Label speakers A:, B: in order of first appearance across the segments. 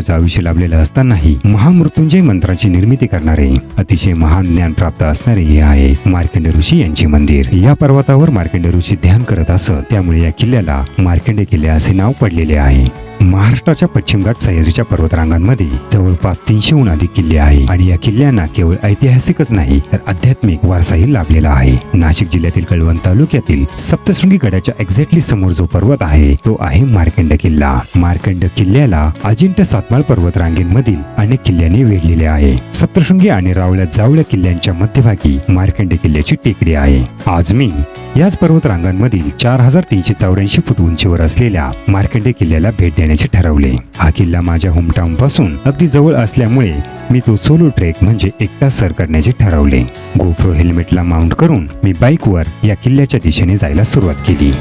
A: वर्षाचं आयुष्य लाभलेलं असतानाही महामृत्युंजय मंत्राची निर्मिती करणारे अतिशय महान ज्ञान प्राप्त असणारे हे आहे मार्कंड ऋषी यांचे मंदिर. या पर्वतावर मार्कंड ऋषी ध्यान करत असत त्यामुळे या किल्ल्याला मार्कंडे किल्ले असे नाव पडलेले आहे. महाराष्ट्राच्या पश्चिम घाट सह्याद्रीच्या पर्वतरांगांमध्ये जवळपास तीनशेहून अधिक किल्ले आहे आणि या किल्ल्यांना केवळ ऐतिहासिकच नाही तर आध्यात्मिक वारसाही लाभलेला आहे. नाशिक जिल्ह्यातील कळवण तालुक्यातील सप्तशृंगी गडाच्या एक्झॅक्टली समोर जो पर्वत आहे तो आहे मार्कंड किल्ला. मार्कंड किल्ल्याला अजिंठा सातमाळ पर्वतरांगेंमधील अनेक किल्ल्यांनी वेढलेले आहे. सप्तशृंगी आणि रावळ्या जावळ्या किल्ल्यांच्या मध्यभागी मार्कंड किल्ल्याची टेकडी आहे. आज मी याच पर्वतरांगांमधील चार हजार तीनशे चौऱ्याऐंशी फूट उंचीवर असलेल्या मार्कंडे किल्ल्याला भेट करण्याचे ठरवले. हा किल्ला माझ्या होमटाऊन पासून अगदी जवळ असल्यामुळे मी तो सोलो ट्रेक म्हणजे एकटा सर करण्याचे ठरवले. गोफ्रो हेल्मेटला माउंट करून मी बाईकवर या किल्ल्याच्या दिशेने जायला सुरुवात केली.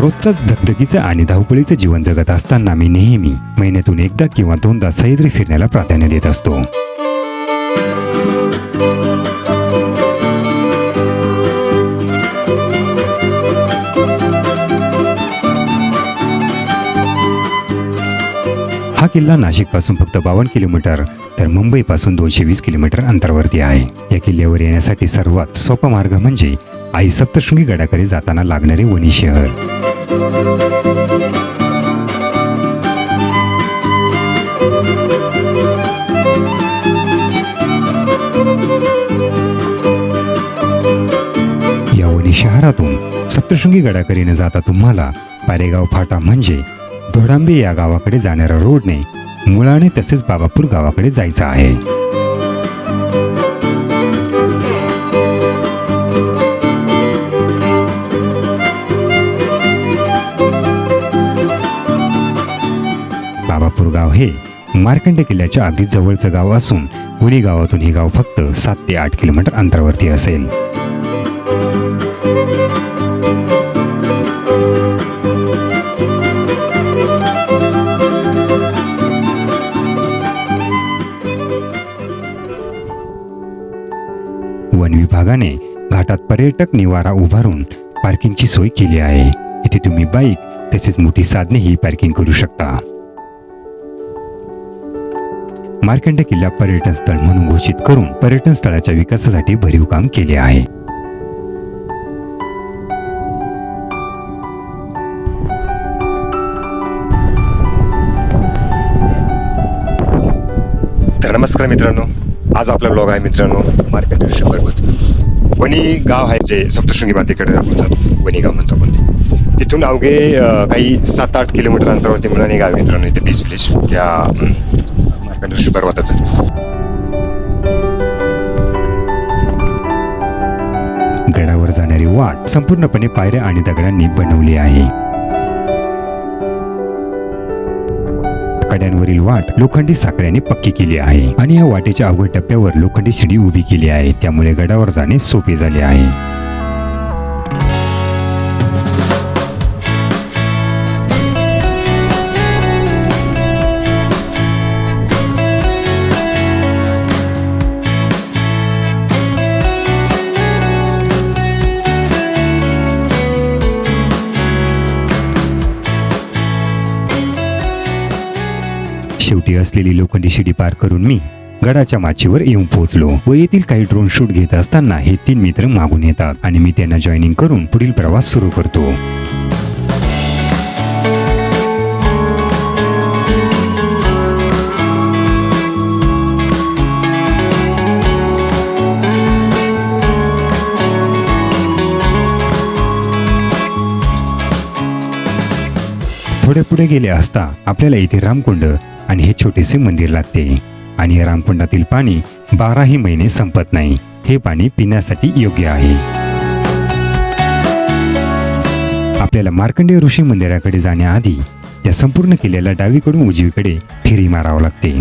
A: रोजचाच धगधगीचं आणि धावपळीचं जीवन जगत असताना मी नेहमी महिन्यातून एकदा किंवा दोनदा सह्याद्री फिरण्याला प्राधान्य देत असतो. हा किल्ला नाशिकपासून फक्त बावन्न किलोमीटर तर मुंबईपासून दोनशे वीस किलोमीटर अंतरावरती आहे. या किल्ल्यावर येण्यासाठी सर्वात सोपा मार्ग म्हणजे आई सप्तशृंगी गडाकडे जाताना लागणारे वणी शहर. या वणी शहरातून सप्तशृंगी गडाकडे जाता तुम्हाला पारेगाव फाटा म्हणजे धोडांबे या गावाकडे जाणाऱ्या रोडने मुळाने तसेच बाबापूर गावाकडे जायचं आहे. बाबापूर गाव हे मार्कंडे किल्ल्याच्या अगदी जवळचं गाव असून उली गावातून हे गाव फक्त सात ते आठ किलोमीटर अंतरावरती असेल. वन विभागाने घाटात पर्यटक निवारा उभारून पार्किंगची सोय केली आहे. इथे तुम्ही बाईक तसेच मोठी साधनेही पार्किंग करू शकता. मार्कंड किल्ला पर्यटन स्थळ म्हणून घोषित करून पर्यटन स्थळाच्या विकासासाठी भरीव काम केले आहे.
B: तर नमस्कार मित्रांनो. आज आपला ब्लॉग आहे मित्रांनो मार्केट ऋषी पर्वत. वणी गाव आहे जे सप्तशृंगी मातेकडे आपण जातो. वणी गाव म्हणतो आपण तिथून अवघे काही सात आठ किलोमीटर अंतरावरती मिळाले गाव मित्रांनो इथे बीस विलेज या मार्केट ऋषी
A: गडावर जाणारी वाट संपूर्णपणे पायऱ्या आणि दगडांनी बनवली आहे. कड्यांवरील वाट लोखंडी साखळ्याने पक्की केली आहे आणि या वाटेच्या अवघड टप्प्यावर लोखंडी शिडी उभी केली आहे. त्यामुळे गडावर जाणे सोपे झाले आहे. शेवटी असलेली लोखंडी शिडी पार करून मी गडाच्या माचीवर येऊन पोहोचलो व येथील काही ड्रोन शूट घेत असताना हे तीन मित्र मागून येतात आणि मी त्यांना जॉईनिंग करून पुढील प्रवास सुरू करतो. थोडे पुढे गेले असता आपल्याला इथे रामकुंड आणि हे छोटेसे मंदिर लागते. आणि या रामकुंडातील पाणी बाराही महिने संपत नाही. हे पाणी पिण्यासाठी योग्य आहे. आपल्याला मार्कंडेय ऋषी मंदिराकडे जाण्याआधी या संपूर्ण किल्ल्याला डावीकडून उजवीकडे फेरी मारावं लागते.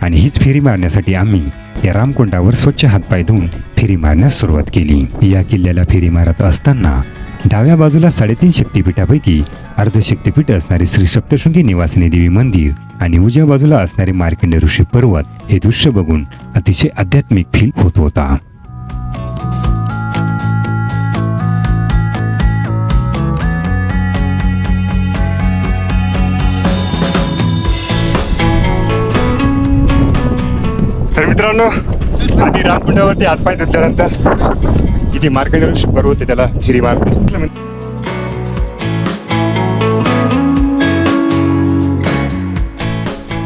A: आणि हीच फेरी मारण्यासाठी आम्ही या रामकुंडावर स्वच्छ हातपाय धुवून फेरी मारण्यास सुरुवात केली. या किल्ल्याला फेरी मारत असताना डाव्या बाजूला साडेतीन शक्तिपीठापैकी अर्ध शक्तिपीठ असणारे श्री सप्तशृंगी निवासिनी देवी मंदिर आणि उजव्या बाजूला असणारे मार्कंड ऋषी पर्वत हे दृश्य बघून अतिशय आध्यात्मिक फील होत होता.
B: तर मित्रांनो आधी रामकुंडावरती हातपाय धुतल्यानंतर इथे मार्कंड ऋषी पर्वत आहे त्याला फेरी मारते.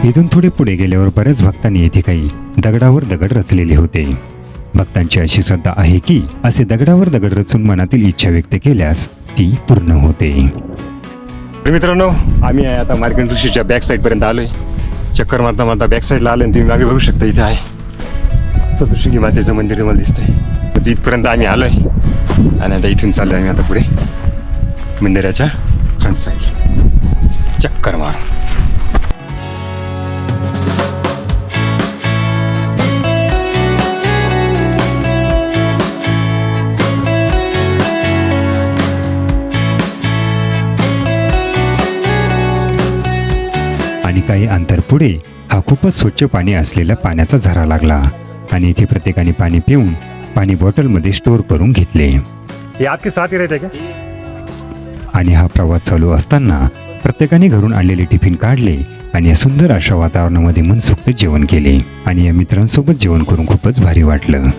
A: इथून थोडे पुढे गेल्यावर बऱ्याच भक्तांनी येथे काही दगडावर दगड रचलेले होते. भक्तांची अशी श्रद्धा आहे की असे दगडावर दगड रचून मनातील इच्छा व्यक्त केल्यास ती पूर्ण होते.
B: तर मित्रांनो आम्ही आहे आता मार्कंड ऋषीच्या बॅक साईड पर्यंत आलोय. चक्कर मारता मारता बॅक साईडला आलो आणि तुम्ही मागे बघू शकता इथे आहे. सतशृंगी मातेचं मंदिर तुम्हाला दिसतंय. तर इथपर्यंत आम्ही आलोय? आणि आता इथून चाललो आम्ही आता पुढे. मंदिराच्या फ्रंट साईड चक्कर मार.
A: आणि काही अंतर पुढे हा खूपच स्वच्छ पाणी असलेला पाण्याचा झरा लागला. आणि इथे प्रत्येकाने पाणी पिऊन पाणी बॉटलमध्ये स्टोअर करून घेतले.
B: हे आपके साथ ही रहते क्या?
A: आणि हा प्रवास चालू असताना प्रत्येकाने घरून आणलेले टिफिन काढले आणि या सुंदर अशा वातावरणामध्ये मनसोक्त जेवण केले आणि या मित्रांसोबत जेवण करून खूपच भारी वाटलं.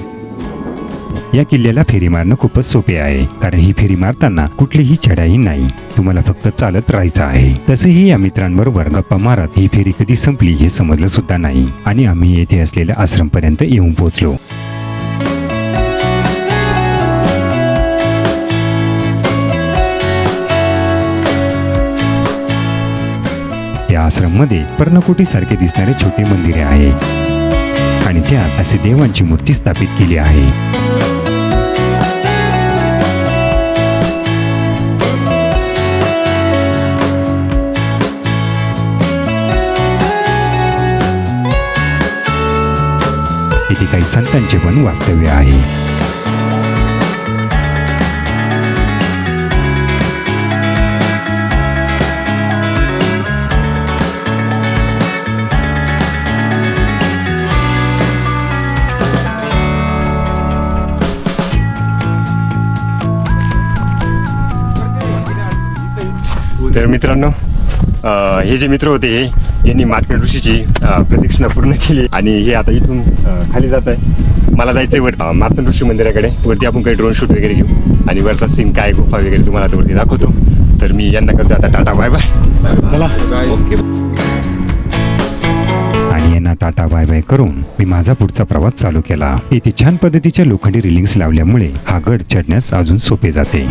A: या किल्ल्याला फेरी मारणं खूपच सोपे आहे कारण ही फेरी मारताना कुठलीही चढाई नाही. तुम्हाला फक्त चालत राहायचं आहे. तसेही या मित्रांबरोबर गप्पा मारत ही फेरी कधी संपली हे समजलं सुद्धा नाही. आणि आम्ही येथे असलेल्या आश्रमपर्यंत येऊन पोहोचलो. आश्रममध्ये पर्णकोटी सारखे दिसणारे छोटे मंदिरे आहे. आणि त्यात असे देवांची मूर्ती स्थापित केली आहे. इथे काही संतांचे पण वास्तव्य आहे.
B: तर मित्रांनो हे जे मित्र होते हे यांनी मार्कंड ऋषीची प्रदक्षिणा पूर्ण केली आणि हे आता इथून खाली जात आहे. मला जायचं आहे वर मार्कंड ऋषी मंदिराकडे. वरती आपण काही ड्रोन शूट वगैरे घेऊ. आणि वरचा सीन काय गुफा वगैरे तुम्हाला आता वरती दाखवतो. तर मी यांना करतो आता टाटा बाय बाय चला.
A: आणि यांना टाटा बाय बाय करून मी माझा पुढचा प्रवास चालू केला. इथे छान पद्धतीच्या लोखंडी रिलिंग्स लावल्यामुळे हा गड चढण्यास अजून सोपे जाते.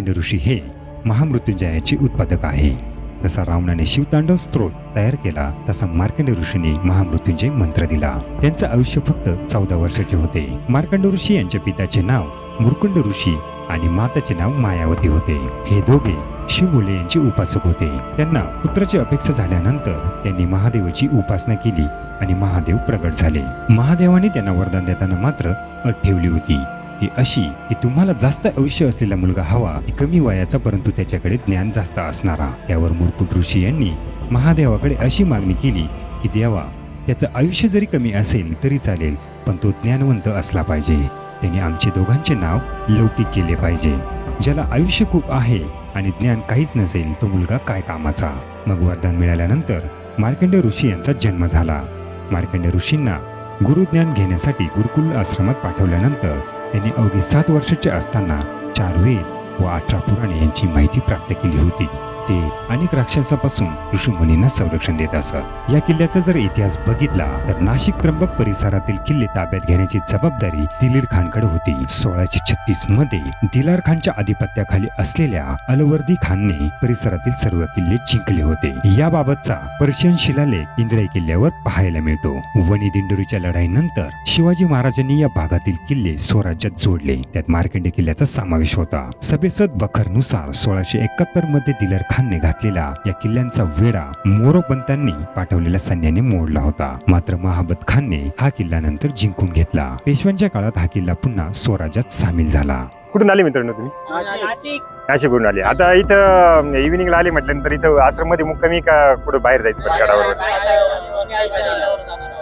A: मार्कंड ऋषी हे महामृत्युंजयाचे उत्पादक आहे. जसा रावणाने शिवतांडव स्त्रोत तयार केला तसा मार्कंड ऋषीने महामृत्युंजय मंत्र दिला. त्यांचं आयुष्य फक्त चौदा वर्षाचे होते. मार्कंड ऋषी यांच्या पिताचे नाव मुरकुंड ऋषी आणि माताचे नाव मायावती होते. हे दोघे शिवभोले यांचे उपासक होते. त्यांना पुत्राची अपेक्षा झाल्यानंतर त्यांनी महादेवाची उपासना केली आणि महादेव प्रगट झाले. महादेवाने त्यांना वरदान देताना मात्र अट ठेवली होती. ही अशी की तुम्हाला जास्त आयुष्य असलेला मुलगा हवा की कमी वयाचा परंतु त्याच्याकडे ज्ञान जास्त असणारा. त्यावर मुरकुट ऋषी यांनी महादेवाकडे अशी मागणी केली की देवा त्याचं आयुष्य जरी कमी असेल तरी चालेल पण तो ज्ञानवंत असला पाहिजे. त्यांनी आमचे दोघांचे नाव लौकिक केले पाहिजे. ज्याला आयुष्य खूप आहे आणि ज्ञान काहीच नसेल तो मुलगा काय कामाचा? मग वरदान मिळाल्यानंतर मार्कंड ऋषी यांचा जन्म झाला. मार्कंड ऋषींना गुरुज्ञान घेण्यासाठी गुरुकुल आश्रमात पाठवल्यानंतर त्यांनी अवघी सात वर्षाचे असताना चार वेद व अठरा पुराणे यांची माहिती प्राप्त केली होती. ते अनेक राक्षसापासून ऋषीमुनींना संरक्षण देत असत. या किल्ल्याचा जर इतिहास बघितला तर नाशिक त्र्यंबक परिसरातील किल्ले ताब्यात घेण्याची जबाबदारी दिलीर खानकडे होती. सोळाशे छत्तीसमध्ये दिलार खानच्या आधिपत्याखाली असलेल्या अलवर्दी खानने परिसरातील सर्व किल्ले जिंकले होते. याबाबतचा पर्शियन शिलालेख इंद्राई किल्ल्यावर पाहायला मिळतो. वणी दिंडोरीच्या लढाईनंतर शिवाजी महाराजांनी या भागातील किल्ले स्वराज्यात जोडले. त्यात मार्कंडे किल्ल्याचा समावेश होता. सभेसद बखरनुसार सोळाशे एकाहत्तरमध्ये दिलार खानने घातलेला या किल्ल्यांचा वेढा मोरोपंतांनी पाठवलेल्या सैन्याने मोडला होता. मात्र महाबत खानने हा किल्ला नंतर जिंकून घेतला. पेशव्यांच्या काळात हा किल्ला पुन्हा स्वराज्यात सामील झाला.
B: कुठून आले मित्रांनो तुम्ही?
C: नाशिक
B: कुठून आले. आता इथं इव्हिनिंगला आले म्हटल्यानंतर इथं आश्रममध्ये मुक्कामी का कुठं बाहेर जायचं गडावर?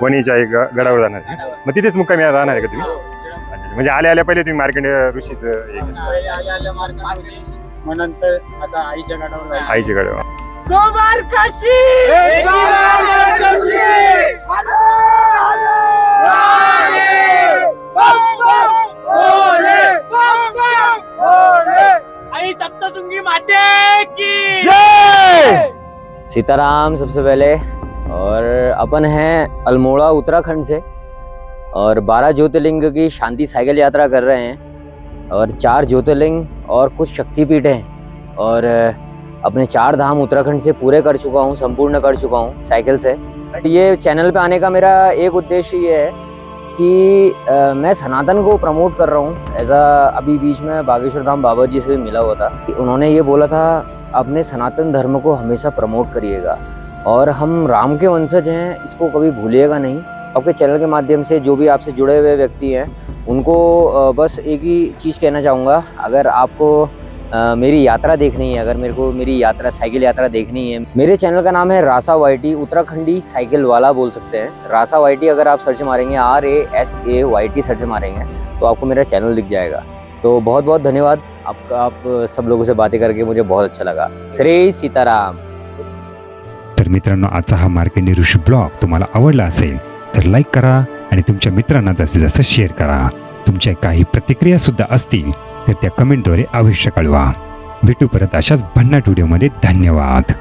B: वणीच्या ग- गडावर जाणार. आहे. मग तिथेच मुक्कामी राहणार आहे का तुम्ही? म्हणजे आल्या आल्या पहिले तुम्ही मार्कंड ऋषीच
C: मग नंतर आता आईच्या जायचं.
B: आईच्या गडावर.
D: सोमवार काशी?
C: आई सप्तशृंगी माते की।
E: सीताराम सबसे पहले और अपन हैं अल्मोड़ा उत्तराखंड से और 12 ज्योतिर्लिंग की शांति साइकिल यात्रा कर रहे हैं और चार ज्योतिर्लिंग और कुछ शक्तिपीठ हैं। और अपने चार धाम उत्तराखंड से पूरे कर चुका हूँ संपूर्ण कर चुका हूँ साइकिल से। बट ये चैनल पे आने का मेरा एक उद्देश्य ये है कि अ, मैं सनातन को प्रमोट कर रहा हूँ। ऐसा अभी बीच में बागेश्वर धाम बाबा जी से भी मिला हुआ था। कि उन्होंने ये बोला था अपने सनातन धर्म को हमेशा प्रमोट करिएगा। और हम राम के वंशज हैं इसको कभी भूलिएगा नहीं। आपके चैनल के माध्यम से जो भी आपसे जुड़े हुए व्यक्ति हैं उनको बस एक ही चीज़ कहना चाहूँगा अगर आपको अ, मेरी यात्रा देखनी है अगर मेरे को मेरी यात्रा साइकिल यात्रा देखनी है मेरे चैनल का नाम है रासा वाईटी उत्तराखंडी साइकिल वाला बोल सकते हैं। रासा वाईटी अगर आप सर्च मारेंगे R A S A Y T search मारेंगे तो आपको मेरा चैनल दिख जाएगा। तो बहुत बहुत धन्यवाद आपका आप सब लोगों से बातें करके मुझे बहुत अच्छा लगा। श्री सीताराम।
A: तर मित्रांनो आजचा हा मार्कंडे ऋषी ब्लॉग तुम्हाला आवडला असेल तर लाईक करा आणि तुमच्या मित्रांना जास्तीत जास्त शेअर करा. तुमच्या काही प्रतिक्रिया सुद्धा असतील तर त्या कमेंटद्वारे अवश्य कळवा. भेटू परत अशाच भन्नाट व्हिडिओमध्ये धन्यवाद.